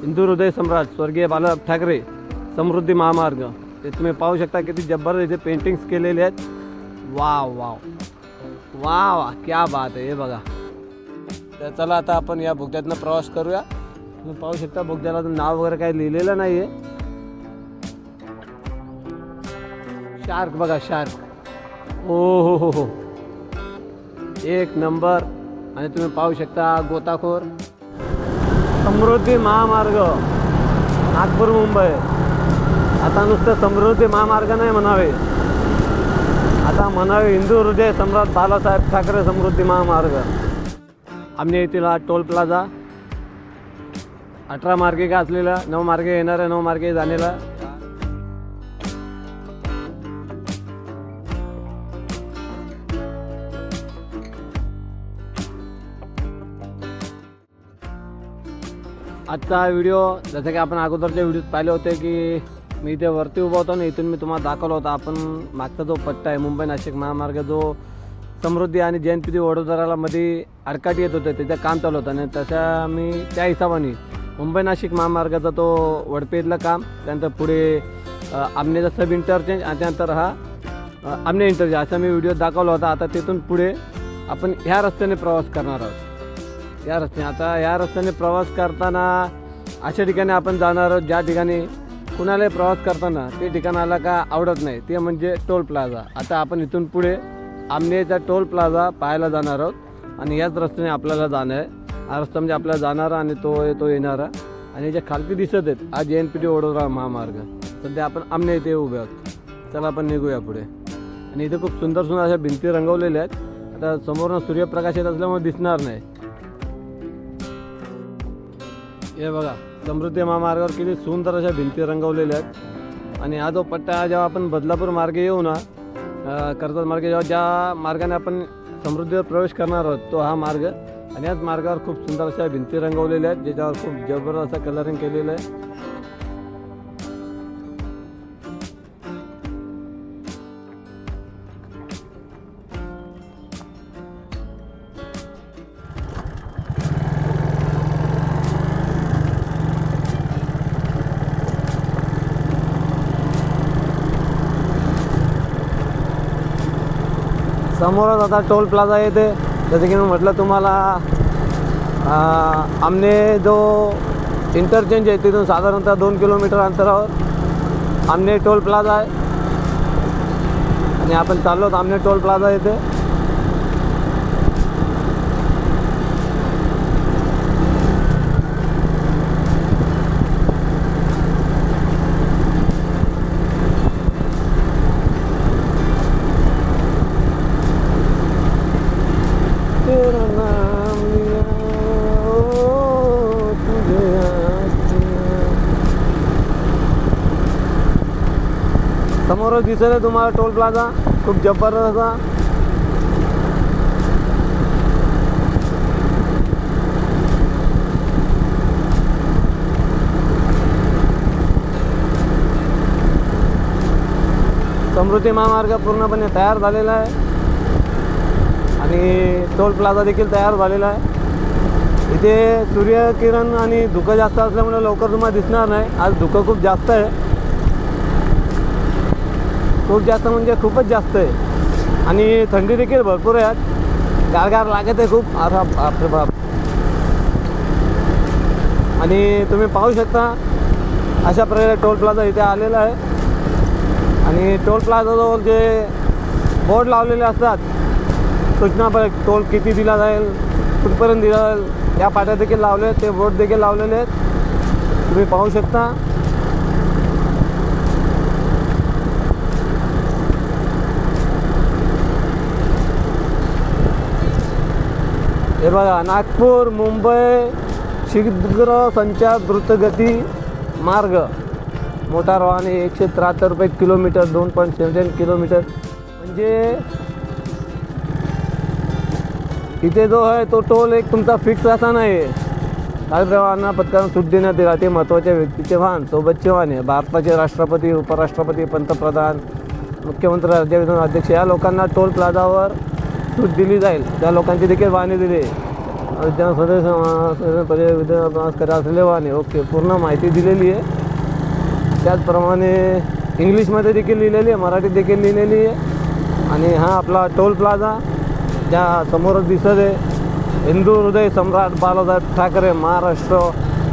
हिंदू हृदय सम्राट स्वर्गीय बाळासाहेब ठाकरे समृद्धी महामार्ग. ते तुम्ही पाहू शकता किती जबरदस्त इथे पेंटिंग्स केलेले आहेत. Wow wow. वा वा क्या बात आहे हे बघा. तर चला आता आपण या बोगद्यातनं प्रवास करूया. तुम्ही पाहू शकता बोगद्याला नाव वगैरे काही लिहिलेलं नाही आहे शार्क बघा शार्क. ओ हो हो हो. एक नंबर. आणि तुम्ही पाहू शकता गोताखोर. समृद्धी महामार्ग नागपूर मुंबई. आता नुसतं समृद्धी महामार्ग नाही म्हणावे. आता म्हणावे हिंदू हृदय सम्राट बालासाहेब ठाकरे समृद्धी महामार्ग. आमने येथील हा टोल प्लाझा अठरा मार्गिका असलेला नऊ मार्गे येणाऱ्या नऊ मार्गे जाण्याला आजचा व्हिडिओ जसं की आपण अगोदरच्या व्हिडिओत पाहिले होते की मी इथे वरती उभा होतो ना इथून मी तुम्हाला दाखवला होता आपण मागचा जो पट्टा आहे मुंबई नाशिक महामार्ग जो समृद्धी आणि जैन पिढी वडोदराला मध्ये अडकाटी येत होते त्याचं काम चालू होतं. आणि तशा मी त्या हिशोबाने मुंबई नाशिक महामार्गाचा तो वडपेतलं काम त्यानंतर पुढे आमनेचा सब इंटरचेंज आणि त्यानंतर हा आमने इंटरचेंज असा मी व्हिडिओ दाखवला होता. आता तिथून पुढे आपण ह्या रस्त्याने प्रवास करणार आहोत. या रस्त्याने. आता या रस्त्याने प्रवास करताना अशा ठिकाणी आपण जाणार आहोत ज्या ठिकाणी कुणालाही प्रवास करताना ते ठिकाणाला का आवडत नाही ते म्हणजे टोल प्लाझा. आता आपण इथून पुढे आमनेचा टोल प्लाझा पाहायला जाणार आहोत आणि याच रस्त्याने आपल्याला जाणं आहे. हा रस्ता म्हणजे आपल्याला जाणारा आणि तो तो येणारा. आणि ज्या खालती दिसत आहेत हा जे एन पी टी वडोदरा महामार्ग. सध्या आपण आमने इथे उभे आहोत. चला आपण निघूया पुढे. आणि इथे खूप सुंदर सुंदर अशा भिंती रंगवलेल्या आहेत. आता समोरनं सूर्यप्रकाश येत असल्यामुळे दिसणार नाही. हे बघा समृद्धी महामार्गावर किती सुंदर अशा भिंती रंगवलेल्या आहेत. आणि हा जो पट्टा जेव्हा आपण बदलापूर मार्गे येऊ ना कर्जत मार्गे जेव्हा ज्या मार्गाने आपण समृद्धीवर प्रवेश करणार आहोत तो हा मार्ग. आणि याच मार्गावर खूप सुंदर अशा भिंती रंगवलेल्या आहेत ज्याच्यावर खूप जबरदस्त असं कलरिंग केलेलं आहे. समोरच आता टोल प्लाझा येते. जसं की मी म्हटलं तुम्हाला आमने जो इंटरचेंज आहे तिथून साधारणतः दोन किलोमीटर अंतरावर आमने टोल प्लाझा आहे. आणि आपण चाललो आमने टोल प्लाझा येते. समोरच दिसेल आहे तुम्हाला टोल प्लाझा. खूप जबरदस्त. असा समृद्धी महामार्ग पूर्णपणे तयार झालेला आहे. आणि टोल प्लाझा देखील तयार झालेला आहे. इथे सूर्यकिरण आणि धुकं जास्त असल्यामुळे लवकर तुम्हाला दिसणार नाही. आज धुकं खूप जास्त आहे. खूप जास्त म्हणजे खूपच जास्त आहे. आणि थंडी देखील भरपूर आहे गारगार लागत आहे खूप. अरे बापरे बाप. आणि तुम्ही पाहू शकता अशा प्रकारे टोल प्लाझा इथे आलेला आहे. आणि टोल प्लाझाजवळ जे बोर्ड लावलेले असतात सूचना टोल किती दिला जाईल कुठपर्यंत दिला जाईल या पाट्या देखील लावले आहेत. ते बोर्ड देखील लावलेले आहेत. तुम्ही पाहू शकता. हे बघा नागपूर मुंबई शीघ्र संचार द्रुतगती मार्ग. मोटार वाहने एकशे त्र्याहत्तर रुपये किलोमीटर दोन पॉईंट सेवन किलोमीटर. म्हणजे इथे जो आहे तो टोल एक तुमचा फिक्स असा नाही काही प्रवाहांना पत्करून सूट देण्यात येईल. ते महत्त्वाच्या व्यक्तीचे वाहन सोबतचे वाहन आहे. भारताचे राष्ट्रपती उपराष्ट्रपती पंतप्रधान मुख्यमंत्री राज्य विधान अध्यक्ष या लोकांना टोल प्लाझावर सूट दिली जाईल. त्या लोकांची देखील वाहने दिली. ज्या सदस्य पर्याय विद्या करा असलेले वाहने. ओके पूर्ण माहिती दिलेली आहे. त्याचप्रमाणे इंग्लिशमध्ये देखील लिहिलेली आहे मराठीत देखील लिहिलेली आहे. आणि हा आपला टोल प्लाझा ज्या समोरच दिसत आहे हिंदू हृदय सम्राट बाळासाहेब ठाकरे महाराष्ट्र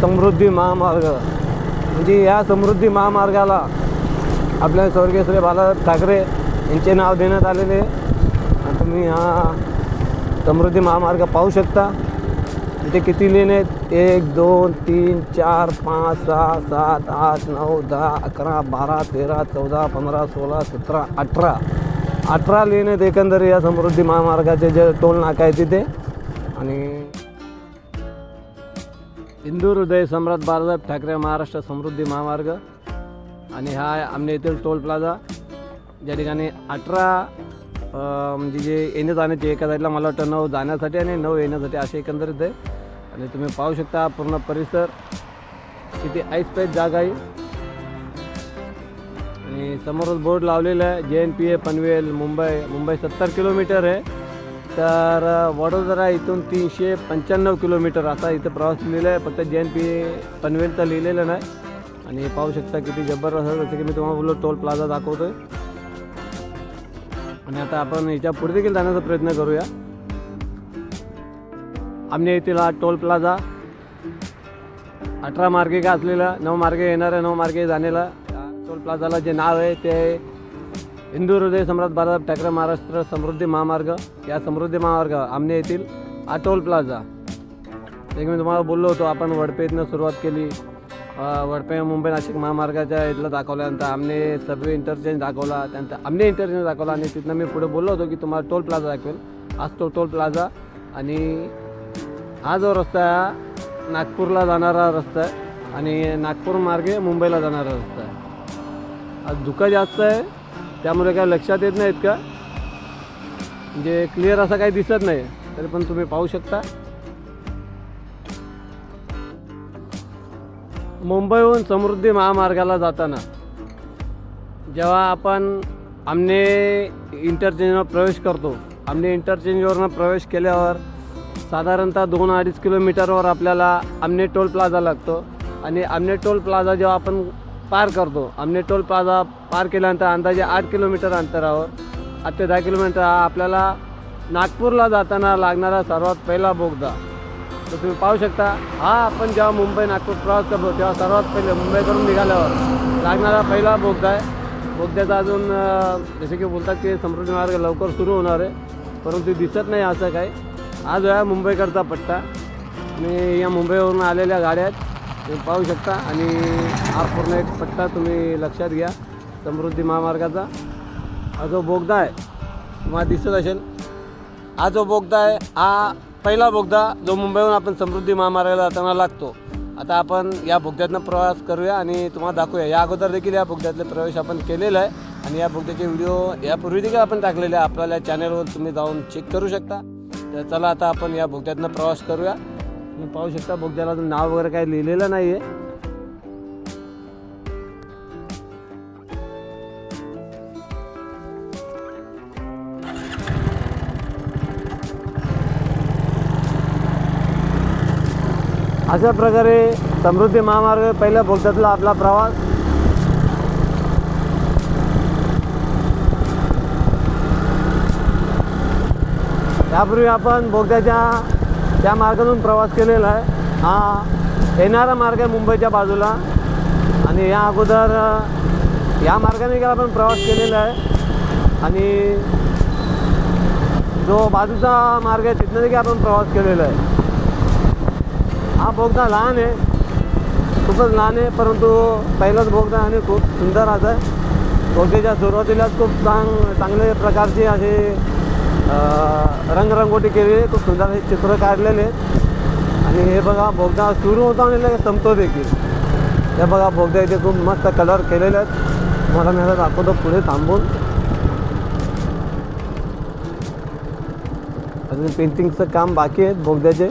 समृद्धी महामार्ग. म्हणजे या समृद्धी महामार्गाला आपल्या स्वर्गीय श्री बाळासाहेब ठाकरे यांचे नाव देण्यात आलेले आहे. तुम्ही हा समृद्धी महामार्ग पाहू शकता. इथे किती लेन आहेत? एक दोन तीन चार पाच सहा सात आठ नऊ दहा अकरा बारा तेरा चौदा पंधरा सोळा सतरा अठरा. अठरा लेन आहेत एकंदर या समृद्धी महामार्गाचे जे टोल नाका आहे तिथे. आणि हिंदू हृदय सम्राट बाळासाहेब ठाकरे महाराष्ट्र समृद्धी महामार्ग. आणि हा आमने येथील टोल प्लाझा. ज्या ठिकाणी अठरा म्हणजे जे येणे जाण्याचे एका साईडला मला वाटतं नऊ जाण्यासाठी आणि नऊ येण्यासाठी असे एकंदरीत आहे. आणि तुम्ही पाहू शकता पूर्ण परिसर. किती आईस पैस जागा आहे. आणि समोरच बोर्ड लावलेला आहे. J N P A Panvel Mumbai. Mumbai सत्तर किलोमीटर आहे. तर वडोदरा इथून तीनशे पंच्याण्णव किलोमीटर असा इथं प्रवास लिहिलेला आहे. फक्त जे एन पी ए पनवेलचं लिहिलेलं नाही. आणि पाहू शकता किती जबरदस्त जसं की मी तुम्हाला बोललो टोल प्लाझा दाखवतो आहे आणि आता आपण याच्यापुढे देखील जाण्याचा प्रयत्न करूया. आमने येथील हा टोल प्लाझा अठरा मार्गिका असलेला नऊ मार्गे येणाऱ्या नऊ मार्गे जाण्याला टोल प्लाझाला जे नाव आहे ते हिंदू हृदय सम्राट बाळासाहेब ठाकरे महाराष्ट्र समृद्धी महामार्ग. या समृद्धी महामार्ग आमने येथील हा टोल प्लाझा. एक मी तुम्हाला बोललो होतो आपण वडपेतनं सुरुवात केली. वडपे मुंबई नाशिक महामार्गाच्या इथलं दाखवल्यानंतर आमने सबवे इंटरचेंज दाखवला त्यानंतर आमने इंटरचेंज दाखवला आणि तिथनं मी पुढे बोललो होतो की तुम्हाला टोल प्लाझा दाखवेल. आज तो टोल प्लाझा आणि हा जो रस्ता आहे नागपूरला जाणारा रस्ता आहे आणि नागपूर मार्गे मुंबईला जाणारा रस्ता आहे. आज धुकं जास्त आहे त्यामुळे काय लक्षात येत नाहीत का? म्हणजे क्लिअर असं काही दिसत नाही तरी पण तुम्ही पाहू शकता. मुंबईहून समृद्धी महामार्गाला जाताना जेव्हा आपण आमने इंटरचेंजवर प्रवेश करतो आमने इंटरचेंजवरनं प्रवेश केल्यावर साधारणतः दोन अडीच किलोमीटरवर आपल्याला आमने टोल प्लाझा लागतो आणि आमने टोल प्लाझा जेव्हा आपण पार करतो आमने टोल प्लाझा पार केल्यानंतर अंदाजे आठ किलोमीटर अंतरावर आठ ते दहा किलोमीटर हा आपल्याला नागपूरला जाताना लागणारा सर्वात पहिला बोगदा. तर तुम्ही पाहू शकता हा आपण जेव्हा मुंबई नागपूर प्रवास करतो तेव्हा सर्वात पहिले मुंबईकडून निघाल्यावर लागणारा पहिला बोगदा आहे. बोगद्याचा अजून जसे की बोलतात की समृद्धी मार्ग लवकर सुरू होणार आहे परंतु दिसत नाही असं काही. हा जो आहे मुंबईकडचा पट्टा आणि या मुंबईवरून आलेल्या गाड्या आहेत तुम्ही पाहू शकता आणि हा पूर्ण एक पट्टा तुम्ही लक्षात घ्या समृद्धी महामार्गाचा. हा जो बोगदा आहे तुम्हाला दिसत असेल हा जो बोगदा आहे हा पहिला बोगदा जो मुंबईहून आपण समृद्धी महामार्गाला जाताना लागतो. आता आपण या बोगद्यातनं प्रवास करूया आणि तुम्हाला दाखवूया. या अगोदर देखील या बोगद्यातले प्रवेश आपण केलेला आहे आणि या बोगद्याचे व्हिडिओ यापूर्वी देखील आपण टाकलेले आहे. आपल्याला चॅनलवर तुम्ही जाऊन चेक करू शकता. तर चला आता आपण या बोगद्यातनं प्रवास करूया. तुम्ही पाहू शकता बोगद्याला अजून नाव वगैरे काही लिहिलेलं नाही आहे अशा प्रकारे समृद्धी महामार्ग पहिल्या बोगद्यातला आपला प्रवास. त्यापूर्वी आपण बोगद्याच्या त्या मार्गातून प्रवास केलेला आहे. हा येणारा मार्ग आहे मुंबईच्या बाजूला. आणि या अगोदर या मार्गाने देखील आपण प्रवास केलेला आहे. आणि जो बाजूचा मार्ग आहे तिथनं देखील आपण प्रवास केलेला आहे. हा बोगदा लहान आहे. खूपच लहान आहे परंतु पहिलाच बोगदा आणि खूप सुंदर आता आहे. बोगद्याच्या सुरुवातीलाच खूप चांग चांगले प्रकारचे असे रंगरंगोटी केलेली आहे. खूप सुंदर असे चित्र काढलेले आणि हे बघा बोगदा सुरू होता आणि लगेच संपतो देखील. हे बघा बोगदा इथे खूप मस्त कलर केलेले आहेत. मला मी आता दाखवतो पुढे थांबून. अजून पेंटिंगचं काम बाकी आहे बोगद्याचे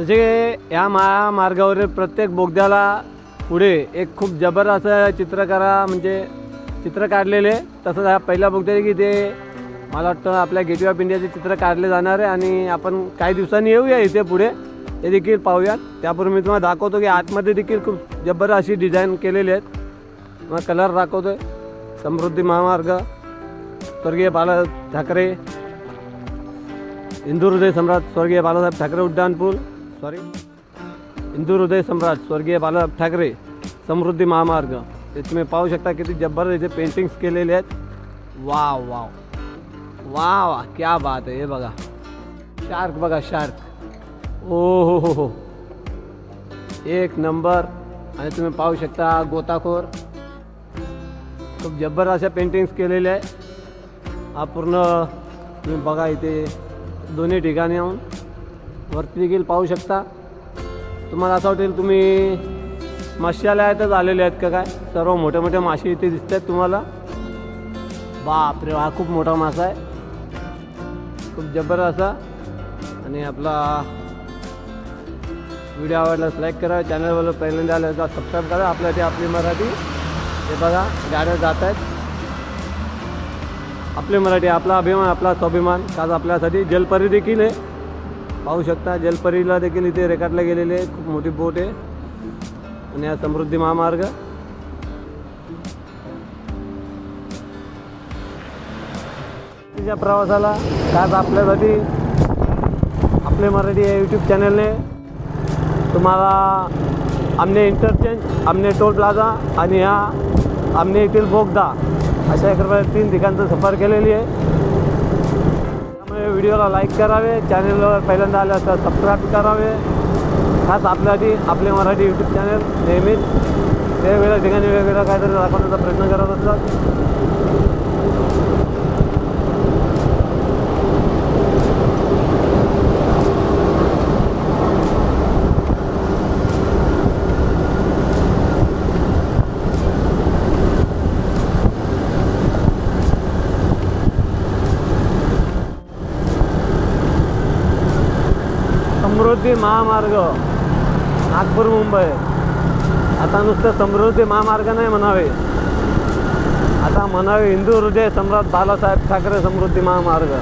जसे या महामार्गावरील प्रत्येक बोगद्याला पुढे एक खूप जबर असं चित्रकारा म्हणजे चित्र काढलेले. तसंच हा पहिला बोगदा की ते मला वाटतं आपल्या गेटवे ऑफ इंडियाचे चित्र काढले जाणार आहे आणि आपण काही दिवसांनी येऊया इथे पुढे. ते देखील पाहूयात. त्यापूर्वी मी तुम्हाला दाखवतो की आतमध्ये देखील खूप जब्बर अशी डिझाईन केलेली आहेत. तुम्हाला कलर दाखवतोय. समृद्धी महामार्ग स्वर्गीय बाला ठाकरे इंदूर हृदय सम्राट स्वर्गीय बालासाहेब ठाकरे उड्डाणपूल सॉरी हिंदू हृदय सम्राट स्वर्गीय बाळासाहेब ठाकरे समृद्धी महामार्ग. हे तुम्ही पाहू शकता किती जब्बर इथे पेंटिंग्स केलेले आहेत. वाव वाव वा वा क्या बात आहे हे बघा. शार्क बघा शार्क ओ हो हो हो एक नंबर आणि तुम्ही पाहू शकता गोताखोर. खूप जब्बर अशा पेंटिंग्स केलेल्या आहे हा पूर्ण तुम्ही बघा इथे दोन्ही ठिकाणी येऊन. वरती देखील पाहू शकता. तुम्हाला असं वाटेल तुम्ही मत्स्यालयातच आलेले आहेत का काय? सर्व मोठे मोठे मासे इथे दिसत आहेत तुम्हाला. बापरे हा खूप मोठा मासा आहे. खूप जबर असा आणि आपला व्हिडिओ आवडल्यास लाईक करा. चॅनलवर पहिल्यांदा आलं तर सबस्क्राईब करा. आपल्या ते आपली मराठी. हे बघा गाड्या जात आहेत आपली मराठी आपला अभिमान आपला स्वाभिमान. आज आपल्यासाठी जलपरी देखील आहे. पाहू शकता जलपरीला देखील इथे रेखाटले गेलेले आहे खूप मोठी बोट आहे. आणि हा समृद्धी महामार्ग. तिच्या प्रवासाला आज आपल्यासाठी आपले मराठी या यूट्यूब चॅनलने तुम्हाला आमने इंटरचेंज आमने टोल प्लाझा आणि ह्या आमने येथील बोगदा अशा एक प्रकारे तीन ठिकाणचं सफर केलेली आहे. व्हिडिओला लाईक करावे चॅनलवर पहिल्यांदा आलं तर सबस्क्राईब करावे. खास आपल्यासाठी आपले मराठी यूट्यूब चॅनल नेहमीच वेगवेगळ्या ठिकाणी वेगवेगळ्या काहीतरी दाखवण्याचा प्रयत्न करत असतात. समृद्धी महामार्ग नागपूर मुंबई. आता नुसतं समृद्धी महामार्ग नाही म्हणावे. आता म्हणावे हिंदू हृदय सम्राट बालासाहेब ठाकरे समृद्धी महामार्ग.